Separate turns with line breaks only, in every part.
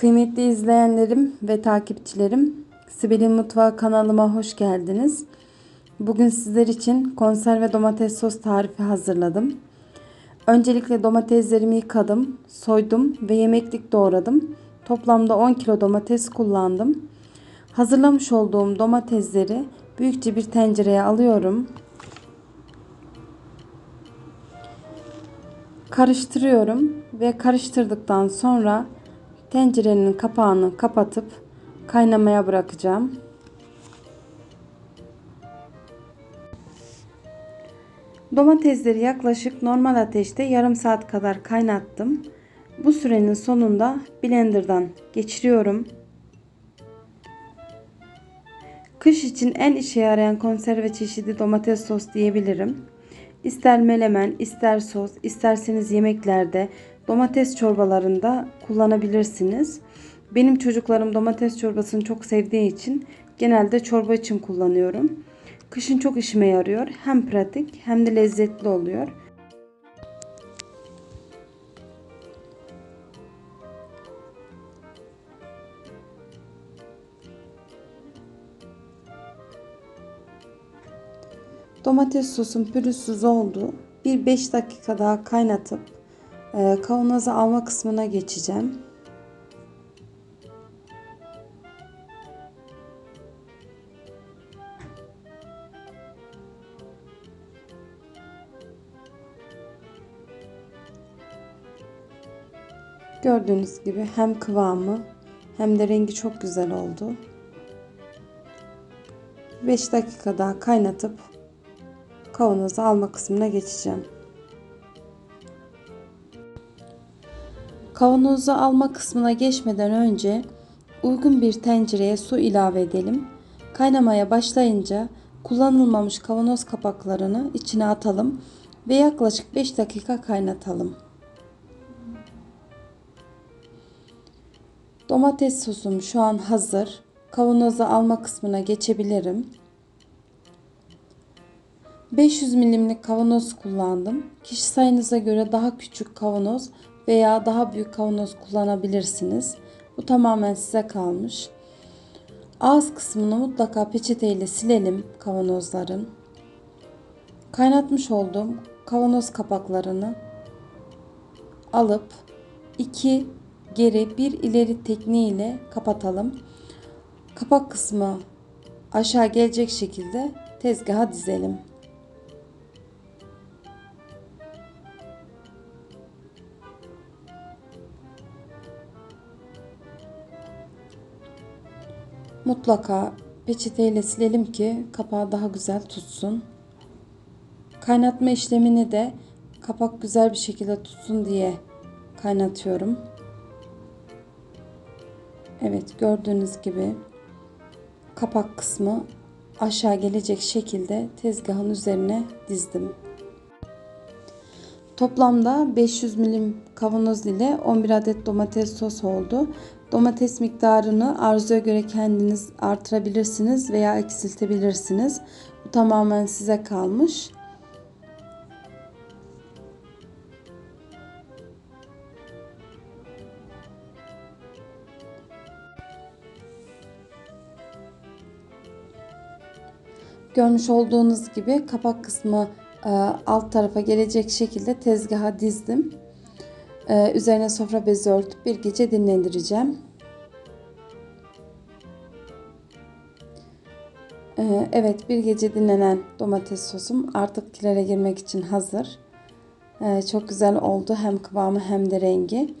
Kıymetli izleyenlerim ve takipçilerim, Sibel'in Mutfağı kanalıma hoş geldiniz. Bugün sizler için konserve domates sos tarifi hazırladım. Öncelikle domateslerimi yıkadım, soydum ve yemeklik doğradım. Toplamda 10 kilo domates kullandım. Hazırlamış olduğum domatesleri büyükçe bir tencereye alıyorum. Karıştırıyorum ve karıştırdıktan sonra tencerenin kapağını kapatıp kaynamaya bırakacağım. Domatesleri yaklaşık normal ateşte yarım saat kadar kaynattım. Bu sürenin sonunda blenderdan geçiriyorum. Kış için en işe yarayan konserve çeşidi domates sos diyebilirim. İster melemen, ister sos, isterseniz yemeklerde, domates çorbalarında kullanabilirsiniz. Benim çocuklarım domates çorbasını çok sevdiği için genelde çorba için kullanıyorum. Kışın çok işime yarıyor. Hem pratik hem de lezzetli oluyor. Domates sosum pürüzsüz oldu. Bir 5 dakika daha kaynatıp kavanoza alma kısmına geçeceğim. Gördüğünüz gibi hem kıvamı hem de rengi çok güzel oldu. 5 dakika daha kaynatıp kavanoza alma kısmına geçeceğim. Kavanoza alma kısmına geçmeden önce uygun bir tencereye su ilave edelim. Kaynamaya başlayınca kullanılmamış kavanoz kapaklarını içine atalım ve yaklaşık 5 dakika kaynatalım. Domates sosum şu an hazır. Kavanoza alma kısmına geçebilirim. 500 milimlik kavanoz kullandım. Kişi sayınıza göre daha küçük kavanoz veya daha büyük kavanoz kullanabilirsiniz. Bu tamamen size kalmış. Ağız kısmını mutlaka peçeteyle silelim kavanozların. Kaynatmış olduğum kavanoz kapaklarını alıp 2 geri bir ileri tekniğiyle kapatalım. Kapak kısmı aşağı gelecek şekilde tezgaha dizelim. Mutlaka peçeteyle silelim ki kapağı daha güzel tutsun. Kaynatma işlemini de kapak güzel bir şekilde tutsun diye kaynatıyorum. Evet gördüğünüz gibi kapak kısmı aşağı gelecek şekilde tezgahın üzerine dizdim. Toplamda 500 milim kavanoz ile 11 adet domates sos oldu. Domates miktarını arzuya göre kendiniz artırabilirsiniz veya eksiltebilirsiniz. Bu tamamen size kalmış. Görmüş olduğunuz gibi kapak kısmı e, alt tarafa gelecek şekilde tezgaha dizdim. E, üzerine sofra bezi örtüp bir gece dinlendireceğim. E, evet bir gece dinlenen domates sosum artık kilere girmek için hazır. Çok güzel oldu hem kıvamı hem de rengi.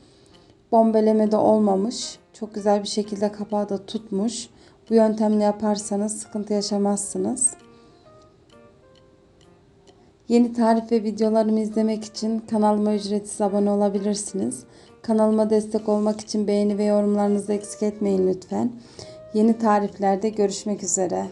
Bombeleme de olmamış. Çok güzel bir şekilde kapağı da tutmuş. Bu yöntemle yaparsanız sıkıntı yaşamazsınız. Yeni tarif ve videolarımı izlemek için kanalıma ücretsiz abone olabilirsiniz. Kanalıma destek olmak için beğeni ve yorumlarınızı eksik etmeyin lütfen. Yeni tariflerde görüşmek üzere.